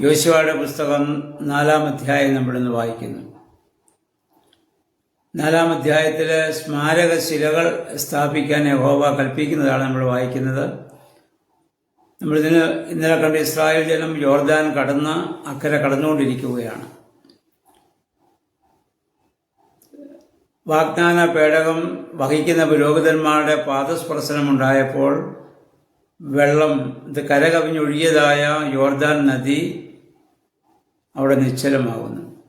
യോശുവയുടെ പുസ്തകം നാലാം അധ്യായം നമ്മളിന്ന് വായിക്കുന്നു. നാലാം അധ്യായത്തിൽ സ്മാരക ശിലകൾ സ്ഥാപിക്കാൻ യഹോവ കൽപ്പിക്കുന്നതാണ് നമ്മൾ വായിക്കുന്നത്. നമ്മളിതിന് ഇന്നലെ കണ്ട ഇസ്രായേൽ ജനം ജോർദാൻ കടന്ന് അക്കരെ കടന്നുകൊണ്ടിരിക്കുകയാണ്. വാഗ്ദാന പേടകം വഹിക്കുന്ന പുരോഹിതന്മാരുടെ പാദസ്പർശനമുണ്ടായപ്പോൾ വെള്ളം ഇത് കരകവിഞ്ഞൊഴുകിയതായ യോർദാൻ നദി അവിടെ നിശ്ചലമാകുന്നു.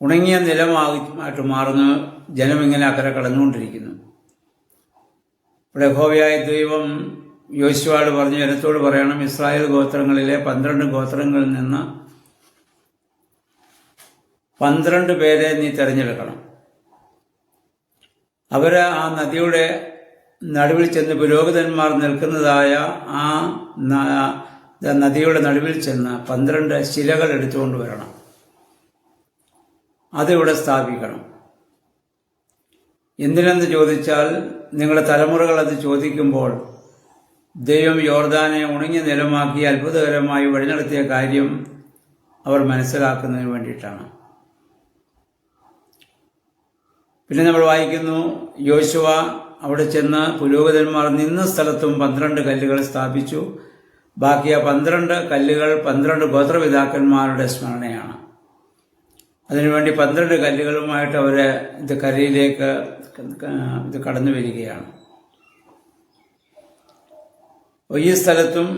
ഉണങ്ങിയ നിലമായിട്ട് മാറുന്ന. ജനം ഇങ്ങനെ അക്കരെ കടന്നുകൊണ്ടിരിക്കുന്നു. ഇവിടെ ഹോവയായ ദൈവം യോശുവാട് പറഞ്ഞു ജനത്തോട് പറയണം ഇസ്രായേൽ ഗോത്രങ്ങളിലെ പന്ത്രണ്ട് ഗോത്രങ്ങളിൽ നിന്ന് പന്ത്രണ്ട് പേരെ നീ തിരഞ്ഞെടുക്കണം. അവർ ആ നദിയുടെ നടുവിൽ ചെന്ന് പുരോഹിതന്മാർ നിൽക്കുന്നതായ ആ നദിയുടെ നടുവിൽ ചെന്ന് പന്ത്രണ്ട് ശിലകൾ എടുത്തുകൊണ്ട് വരണം. അതിവിടെ സ്ഥാപിക്കണം. എന്തിനെന്ന് ചോദിച്ചാൽ നിങ്ങളുടെ തലമുറകൾ അത് ചോദിക്കുമ്പോൾ ദൈവം യോർദാനെ ഉണങ്ങിയ നിലമാക്കി അത്ഭുതകരമായി വഴിനടത്തിയ കാര്യം അവർ മനസ്സിലാക്കുന്നതിന് വേണ്ടിയിട്ടാണ്. പിന്നെ നമ്മൾ വായിക്കുന്നു യോശുവ അവിടെ ചെന്ന് പുരോഹിതന്മാർ നിന്ന സ്ഥലത്തും പന്ത്രണ്ട് കല്ലുകൾ സ്ഥാപിച്ചു. ബാക്കി ആ പന്ത്രണ്ട് കല്ലുകൾ പന്ത്രണ്ട് ഗോത്രപിതാക്കന്മാരുടെ സ്മരണയാണ്. അതിനുവേണ്ടി പന്ത്രണ്ട് കല്ലുകളുമായിട്ട് അവർ ഇത് കരയിലേക്ക് ഇത് കടന്നു വരികയാണ്. ഈ സ്ഥലത്തും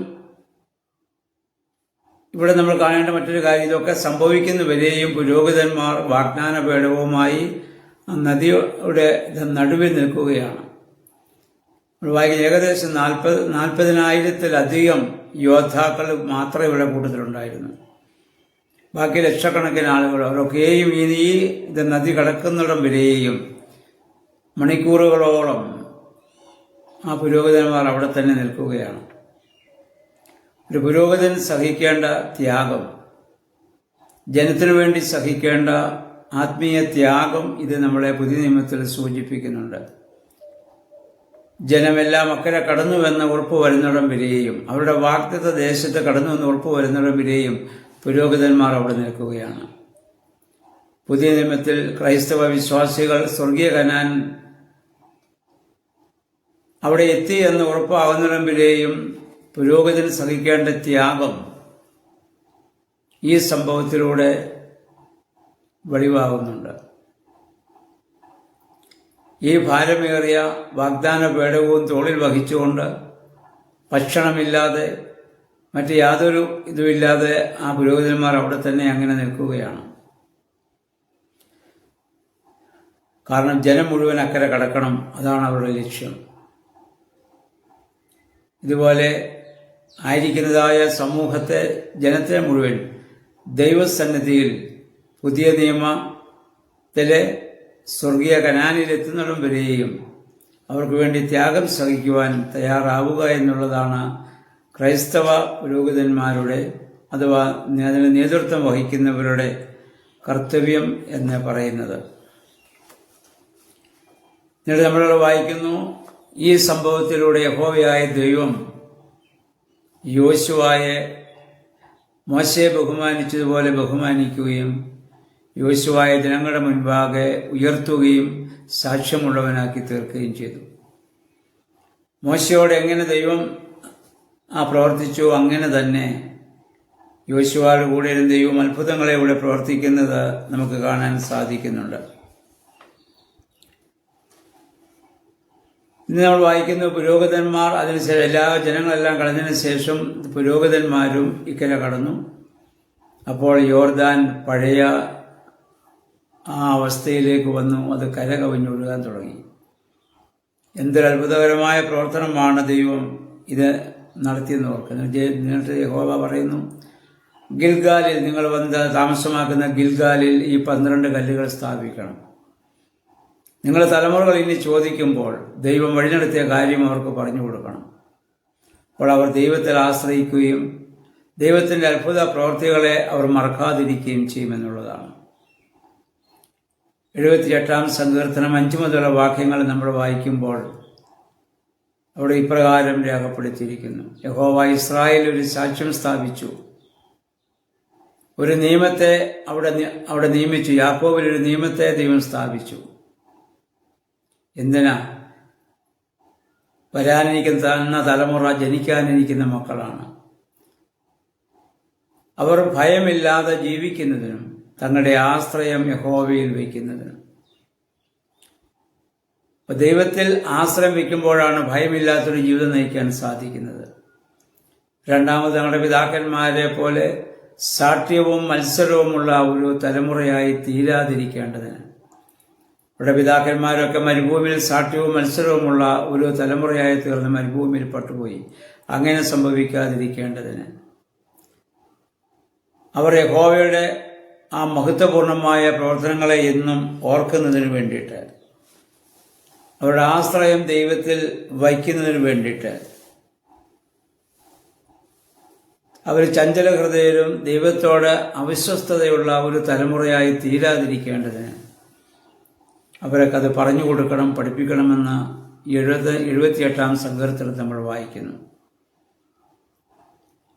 ഇവിടെ നമ്മൾ കാണേണ്ട മറ്റൊരു കാര്യം ഇതൊക്കെ സംഭവിക്കുന്ന വരെയും പുരോഹിതന്മാർ വാഗ്ദാന പേടവുമായി നദിയുടെ നടുവിൽ നിൽക്കുകയാണ്. ഏകദേശം നാൽപ്പത് നാൽപ്പതിനായിരത്തിലധികം യോദ്ധാക്കൾ മാത്രമേ ഇവിടെ കൂട്ടത്തിലുണ്ടായിരുന്നു. ബാക്കി ലക്ഷക്കണക്കിന് ആളുകൾ അവരൊക്കെയും ഇനി ഇത് നദി കടക്കുന്നിടം വരെയും മണിക്കൂറുകളോളം ആ പുരോഹിതന്മാർ അവിടെ തന്നെ നിൽക്കുകയാണ്. ഒരു പുരോഹിതൻ സഹിക്കേണ്ട ത്യാഗം ജനത്തിനു വേണ്ടി സഹിക്കേണ്ട ആത്മീയ ത്യാഗം ഇത് നമ്മളെ പുതിയ നിയമത്തിൽ സൂചിപ്പിക്കുന്നുണ്ട്. ജനമെല്ലാം അക്കരെ കടന്നുവെന്ന് ഉറപ്പ് വരുന്നിടം വരെയും അവരുടെ വാക്തത്വ ദേശത്ത് കടന്നുവെന്ന് ഉറപ്പ് വരുന്നിടം വരെയും പുരോഹിതന്മാർ അവിടെ നിൽക്കുകയാണ്. പുതിയ നിയമത്തിൽ ക്രൈസ്തവ വിശ്വാസികൾ സ്വർഗീയ കനാൻ അവിടെ എത്തി എന്ന് ഉറപ്പാകുന്നിടം വരെയും പുരോഹിതൻ സഹിക്കേണ്ട ത്യാഗം ഈ സംഭവത്തിലൂടെ വെളിവാകുന്നുണ്ട്. ഈ ഭാരമേറിയ വാഗ്ദാന പേടകവും തോളിൽ വഹിച്ചുകൊണ്ട് ഭക്ഷണമില്ലാതെ മറ്റ് യാതൊരു ഇതുമില്ലാതെ ആ പുരോഹിതന്മാർ അവിടെ തന്നെ അങ്ങനെ നിൽക്കുകയാണ്. കാരണം ജനം മുഴുവൻ അക്കരെ കടക്കണം അതാണ് അവരുടെ ലക്ഷ്യം. ഇതുപോലെ ആയിരിക്കുന്നതായ സമൂഹത്തെ ജനത്തെ മുഴുവൻ ദൈവസന്നിധിയിൽ പുതിയ നിയമത്തിലെ സ്വർഗീയ കനാനിലെത്തുന്നിടം വരെയും അവർക്ക് വേണ്ടി ത്യാഗം സഹിക്കുവാൻ തയ്യാറാവുക എന്നുള്ളതാണ് ക്രൈസ്തവ പുരോഹിതന്മാരുടെ അഥവാ അതിന് നേതൃത്വം വഹിക്കുന്നവരുടെ കർത്തവ്യം എന്ന് പറയുന്നത്. എന്നിട്ട് നമ്മളിവിടെ വായിക്കുന്നു ഈ സംഭവത്തിലൂടെ യഹോവയായ ദൈവം യോശുവായെ മോശയെ ബഹുമാനിച്ചതുപോലെ ബഹുമാനിക്കുകയും യോശുവായ ജനങ്ങളുടെ മുൻപാകെ ഉയർത്തുകയും സാക്ഷ്യമുള്ളവനാക്കി തീർക്കുകയും ചെയ്തു. മോശയോട് എങ്ങനെ ദൈവം ആ പ്രവർത്തിച്ചു? അങ്ങനെ തന്നെ യോശുവായുടെ കൂടെ ഇരുന്ന് ദൈവം അത്ഭുതങ്ങളെ ഇവിടെ പ്രവർത്തിക്കുന്നത് നമുക്ക് കാണാൻ സാധിക്കുന്നുണ്ട്. ഇന്ന് നമ്മൾ വായിക്കുന്ന പുരോഹിതന്മാർ അതിനുശേഷം എല്ലാ ജനങ്ങളെല്ലാം കളഞ്ഞതിന് ശേഷം പുരോഹിതന്മാരും ഇക്കരെ കടന്നു. അപ്പോൾ യോർദാൻ പഴയ ആ അവസ്ഥയിലേക്ക് വന്നു. അത് കര തുടങ്ങി. എന്തൊരു അത്ഭുതകരമായ പ്രവർത്തനമാണ് ദൈവം ഇത് നടത്തിയെന്ന് ഓർക്കുന്നത് എന്നിട്ട് യഹോവ പറയുന്നു ഗിൽഗാലിൽ നിങ്ങൾ വന്ന് താമസമാക്കുന്ന ഗിൽഗാലിൽ ഈ പന്ത്രണ്ട് കല്ലുകൾ സ്ഥാപിക്കണം. നിങ്ങൾ തലമുറകൾ ഇനി ചോദിക്കുമ്പോൾ ദൈവം വഴിനടത്തിയ കാര്യം അവർക്ക് പറഞ്ഞു കൊടുക്കണം. അപ്പോൾ അവർ ദൈവത്തിൽ ആശ്രയിക്കുകയും ദൈവത്തിന്റെ അത്ഭുത പ്രവർത്തികളെ അവർ മറക്കാതിരിക്കുകയും ചെയ്യുമെന്നുള്ളതാണ് എഴുപത്തിയെട്ടാം സങ്കീർത്തനം അഞ്ചു മുതലുള്ള വാക്യങ്ങൾ നമ്മൾ വായിക്കുമ്പോൾ അവിടെ ഇപ്രകാരം രേഖപ്പെടുത്തിയിരിക്കുന്നു. യഹോവ ഇസ്രായേൽ ഒരു സാക്ഷ്യം സ്ഥാപിച്ചു. ഒരു നിയമത്തെ അവിടെ അവിടെ നിയമിച്ചു. യാക്കോബിൽ ഒരു നിയമത്തെ ദൈവം സ്ഥാപിച്ചു. എന്തിനാ? വരാനിരിക്കുന്ന തലമുറ ജനിക്കാനിരിക്കുന്ന മക്കളാണ്. അവർ ഭയമില്ലാതെ ജീവിക്കുന്നതിനും തങ്ങളുടെ ആശ്രയം യഹോവയിൽ വയ്ക്കുന്നത്. ദൈവത്തിൽ ആശ്രയം വയ്ക്കുമ്പോഴാണ് ഭയമില്ലാത്തൊരു ജീവിതം നയിക്കാൻ സാധിക്കുന്നത്. രണ്ടാമത് ഞങ്ങളുടെ പിതാക്കന്മാരെ പോലെ സാഠ്യവും മത്സരവുമുള്ള ഒരു തലമുറയായി തീരാതിരിക്കേണ്ടതിന്. ഇവിടെ പിതാക്കന്മാരൊക്കെ മരുഭൂമിയിൽ സാഠ്യവും മത്സരവുമുള്ള ഒരു തലമുറയായി തീർന്ന് മരുഭൂമിയിൽ പട്ടുപോയി. അങ്ങനെ സംഭവിക്കാതിരിക്കേണ്ടതിന്. അവർ യഹോവയുടെ ആ മഹത്വപൂർണമായ പ്രവർത്തനങ്ങളെ എന്നും ഓർക്കുന്നതിന് വേണ്ടിയിട്ട് അവരുടെ ആശ്രയം ദൈവത്തിൽ വയ്ക്കുന്നതിന് വേണ്ടിയിട്ട് അവർ ചഞ്ചല ഹൃദയരും ദൈവത്തോട് അവിശ്വസ്തതയുള്ള ഒരു തലമുറയായി തീരാതിരിക്കേണ്ടതിന് അവരൊക്കെ അത് പറഞ്ഞു കൊടുക്കണം പഠിപ്പിക്കണമെന്ന് എഴുപത് എഴുപത്തിയെട്ടാം സങ്കീർത്തനം നമ്മൾ വായിക്കുന്നു.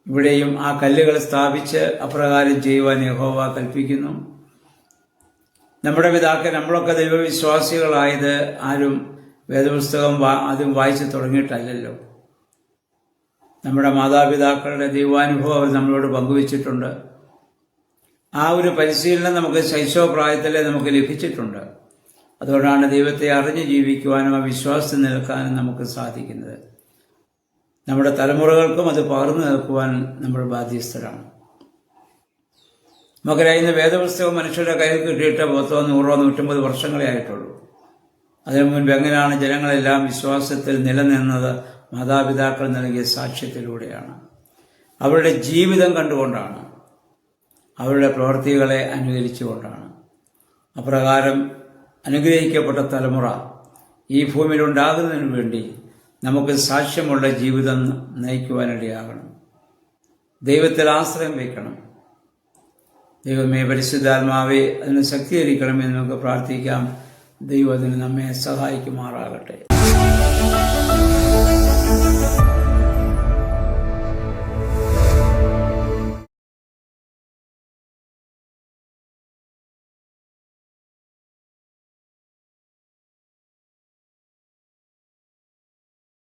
ഇവിടെയും ആ കല്ലുകൾ സ്ഥാപിച്ച് അപ്രകാരം ചെയ്യുവാൻ യഹോവ കൽപ്പിക്കുന്നു. നമ്മുടെ പിതാക്കൾ നമ്മളൊക്കെ ദൈവവിശ്വാസികളായത് ആരും വേദപുസ്തകം ആദ്യം വായിച്ചു തുടങ്ങിയിട്ടല്ലല്ലോ. നമ്മുടെ മാതാപിതാക്കളുടെ ദൈവാനുഭവം അവർ നമ്മളോട് പങ്കുവച്ചിട്ടുണ്ട്. ആ ഒരു പരിശീലനം നമുക്ക് ശൈശവപ്രായത്തിലെ നമുക്ക് ലഭിച്ചിട്ടുണ്ട്. അതുകൊണ്ടാണ് ദൈവത്തെ അറിഞ്ഞ് ജീവിക്കുവാനും ആ വിശ്വാസത്തിൽ നിൽക്കാനും നമുക്ക് സാധിക്കുന്നത്. നമ്മുടെ തലമുറകൾക്കും അത് പകർന്നു നിൽക്കുവാൻ നമ്മൾ ബാധ്യസ്ഥരാണ്. നമുക്കറിയാം ഇന്ന് വേദപുസ്തകം മനുഷ്യരുടെ കയ്യിൽ കിട്ടിയിട്ട് പത്തോ നൂറോ നൂറ്റമ്പത് വർഷങ്ങളെ ആയിട്ടുള്ളൂ. അതിനു മുൻപ് എങ്ങനെയാണ് ജനങ്ങളെല്ലാം വിശ്വാസത്തിൽ നിലനിന്നത്? മാതാപിതാക്കൾ നൽകിയ സാക്ഷ്യത്തിലൂടെയാണ്. അവരുടെ ജീവിതം കണ്ടുകൊണ്ടാണ്. അവരുടെ പ്രവർത്തികളെ അനുകരിച്ചുകൊണ്ടാണ്. അപ്രകാരം അനുഗ്രഹിക്കപ്പെട്ട തലമുറ ഈ ഭൂമിയിൽ ഉണ്ടാകുന്നതിന് വേണ്ടി നമുക്ക് സാക്ഷ്യമുള്ള ജീവിതം നയിക്കുവാനിടയാകണം. ദൈവത്തിൽ ആശ്രയം വയ്ക്കണം. ദൈവമേ പരിശുദ്ധാത്മാവെ അതിന് ശക്തീകരിക്കണമെന്ന് നമുക്ക് പ്രാർത്ഥിക്കാം. ദൈവം അതിന് നമ്മെ സഹായിക്കുമാറാകട്ടെ.